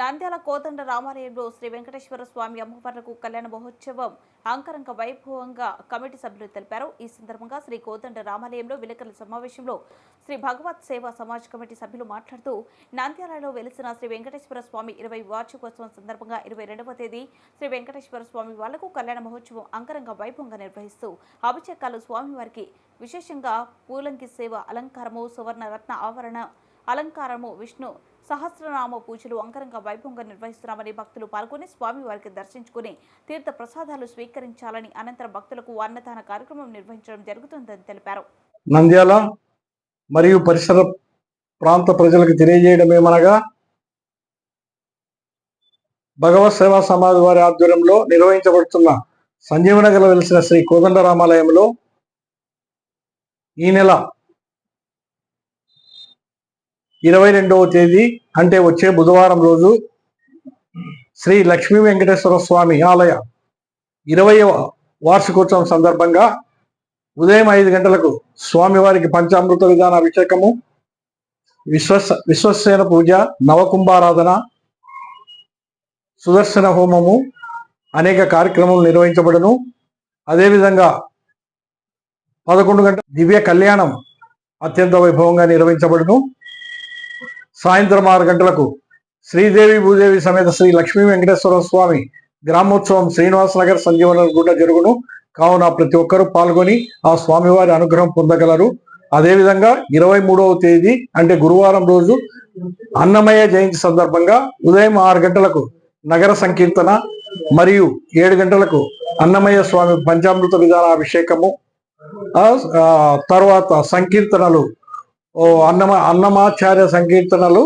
నంద్యాల కోదండ రామాలయంలో శ్రీ వెంకటేశ్వర స్వామి అమ్మవార్లకు కళ్యాణ మహోత్సవం అంకరంగ వైభవంగా కమిటీ సభ్యులు తెలిపారు. ఈ సందర్భంగా శ్రీ కోదండ రామాలయంలో విలేకరుల సమావేశంలో శ్రీ భగవత్ సేవా సమాజ్ కమిటీ సభ్యులు మాట్లాడుతూ నంద్యాలలో వెలిసిన శ్రీ వెంకటేశ్వర స్వామి ఇరవై వార్షికోత్సవం సందర్భంగా ఇరవై రెండవ తేదీ శ్రీ వెంకటేశ్వర స్వామి వాళ్ళకు కళ్యాణ మహోత్సవం అంకరంగ వైభవంగా నిర్వహిస్తూ అభిషేకాలు స్వామివారికి విశేషంగా పూలంకి సేవ అలంకారము సువర్ణ రత్న ఆవరణ అలంకారము విష్ణు సహస్రనామ పూజలు అంకరంగా వైభవంగా నిర్వహిస్తున్నామని భక్తులు పాల్గొని స్వామివారికి దర్శించుకుని తీర్థ ప్రసాదాలు స్వీకరించాలని అనంతరం భక్తులకు అన్నదాన కార్యక్రమం నిర్వహించడం జరుగుతుందని తెలిపారు. నంద్యాల మరియు పరిసర ప్రాంత ప్రజలకు తెలియజేయడం ఏమనగా భగవత్ సేవా సమాజ్ వారి ఆధ్వర్యంలో నిర్వహించబడుతున్న సంజీవనగర్ వెలిసిన శ్రీ కోదండరామాలయంలో ఈ నెల ఇరవై రెండవ తేదీ అంటే వచ్చే బుధవారం రోజు శ్రీ లక్ష్మీ వెంకటేశ్వర స్వామి ఆలయ ఇరవయవ వార్షికోత్సవం సందర్భంగా ఉదయం ఐదు గంటలకు స్వామివారికి పంచామృత విధాన అభిషేకము విశ్వస విశ్వసేన పూజ నవకుంభారాధన సుదర్శన హోమము అనేక కార్యక్రమాలు నిర్వహించబడును. అదేవిధంగా పదకొండు గంటల దివ్య కళ్యాణం అత్యంత వైభవంగా నిర్వహించబడును. సాయంత్రం ఆరు గంటలకు శ్రీదేవి భూదేవి సమేత శ్రీ లక్ష్మీ వెంకటేశ్వర స్వామి గ్రామోత్సవం శ్రీనివాస నగర్ సంజీవన గుడ్డ జరుగును. కావున ప్రతి ఒక్కరూ పాల్గొని ఆ స్వామివారి అనుగ్రహం పొందగలరు. అదేవిధంగా ఇరవై మూడవ తేదీ అంటే గురువారం రోజు అన్నమయ్య జయంతి సందర్భంగా ఉదయం ఆరు గంటలకు నగర సంకీర్తన మరియు ఏడు గంటలకు అన్నమయ్య స్వామి పంచామృత విధాన అభిషేకము తర్వాత సంకీర్తనలు అన్నమ అన్నమాచార్య సంకీర్తనలు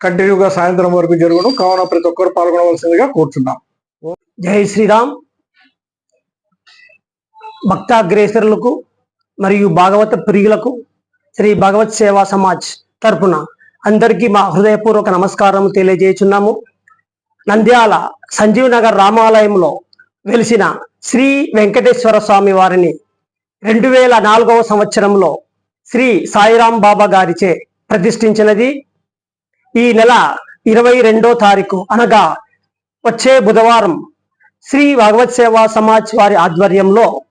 కంటిన్యూగా సాయంత్రం వరకు జరుగును. కావున ప్రతి ఒక్కరు పాల్గొనవలసిందిగా కోరుచున్నాం. జై శ్రీరామ్. భక్తాగ్రేసరులకు మరియు భాగవత ప్రియులకు శ్రీ భగవత్ సేవా సమాజ్ తరపున అందరికీ మా హృదయపూర్వక నమస్కారం తెలియజేస్తున్నాము నంద్యాల సంజీవ్ నగర్ రామాలయంలో వెలిసిన శ్రీ వెంకటేశ్వర స్వామి వారిని రెండు వేల నాలుగవ సంవత్సరంలో శ్రీ సాయిరాం బాబా గారిచే ప్రతిష్ఠించినది ఈ నెల ఇరవై రెండో తారీఖు అనగా వచ్చే బుధవారం శ్రీ భగవత్ సేవా సమాజ్ వారి ఆధ్వర్యంలో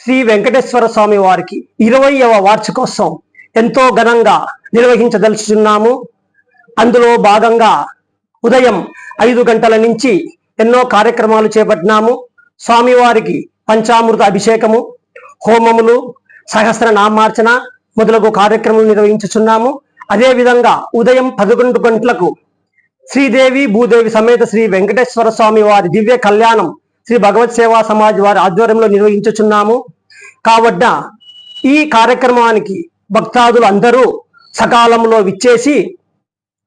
శ్రీ వెంకటేశ్వర స్వామి వారికి ఇరవైవ వార్షికోత్సవం ఎంతో ఘనంగా నిర్వహించదలుచున్నాము అందులో భాగంగా ఉదయం ఐదు గంటల నుంచి ఎన్నో కార్యక్రమాలు చేపట్టినాము. స్వామివారికి పంచామృత అభిషేకము హోమములు సహస్ర నామార్చన మొదలగు కార్యక్రమాలు నిర్వహించుచున్నాము. అదే విధంగా ఉదయం పదకొండు గంటలకు శ్రీదేవి భూదేవి సమేత శ్రీ వెంకటేశ్వర స్వామి వారి దివ్య కళ్యాణం శ్రీ భగవత్ సేవా సమాజ్ వారి ఆధ్వర్యంలో నిర్వహించుచున్నాము. కాబట్టి ఈ కార్యక్రమానికి భక్తాదులు అందరూ సకాలంలో విచ్చేసి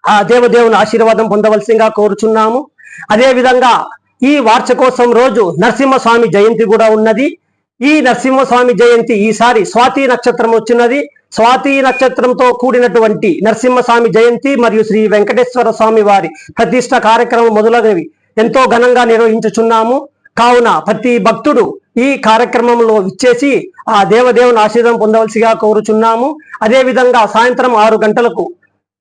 ఆ దేవదేవుని ఆశీర్వాదం పొందవలసిందిగా కోరుచున్నాము. అదేవిధంగా ఈ వార్షికోత్సవం రోజు నరసింహస్వామి జయంతి కూడా ఉన్నది. ఈ నరసింహస్వామి జయంతి ఈసారి స్వాతి నక్షత్రం వచ్చినది. స్వాతి నక్షత్రంతో కూడినటువంటి నరసింహస్వామి జయంతి మరియు శ్రీ వెంకటేశ్వర స్వామి వారి ప్రతిష్ట కార్యక్రమం మొదలైనవి ఎంతో ఘనంగా నిర్వహించుచున్నాము. కావున ప్రతి భక్తుడు ఈ కార్యక్రమంలో ఇచ్చేసి ఆ దేవదేవుని ఆశీర్వాదం పొందవలసిగా కోరుచున్నాము. అదేవిధంగా సాయంత్రం ఆరు గంటలకు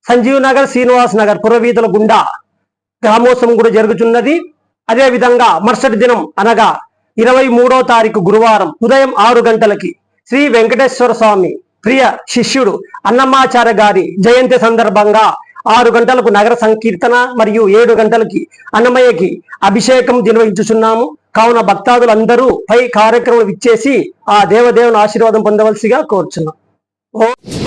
సంజీవ్ నగర్ శ్రీనివాస్ నగర్ పురవీధుల గుండా గ్రామోత్సవం కూడా జరుగుతున్నది అదేవిధంగా మరుసటి దినం అనగా ఇరవై మూడో తారీఖు గురువారం ఉదయం ఆరు గంటలకి శ్రీ వెంకటేశ్వర స్వామి ప్రియ శిష్యుడు అన్నమాచార్య గారి జయంతి సందర్భంగా ఆరు గంటలకు నగర సంకీర్తన మరియు ఏడు గంటలకి అన్నమయ్యకి అభిషేకం నిర్వహించుచున్నాము. కావున భక్తాదులందరూ పై కార్యక్రమం ఇచ్చేసి ఆ దేవదేవుని ఆశీర్వాదం పొందవలసిగా కోరుచున్నాం. ఓ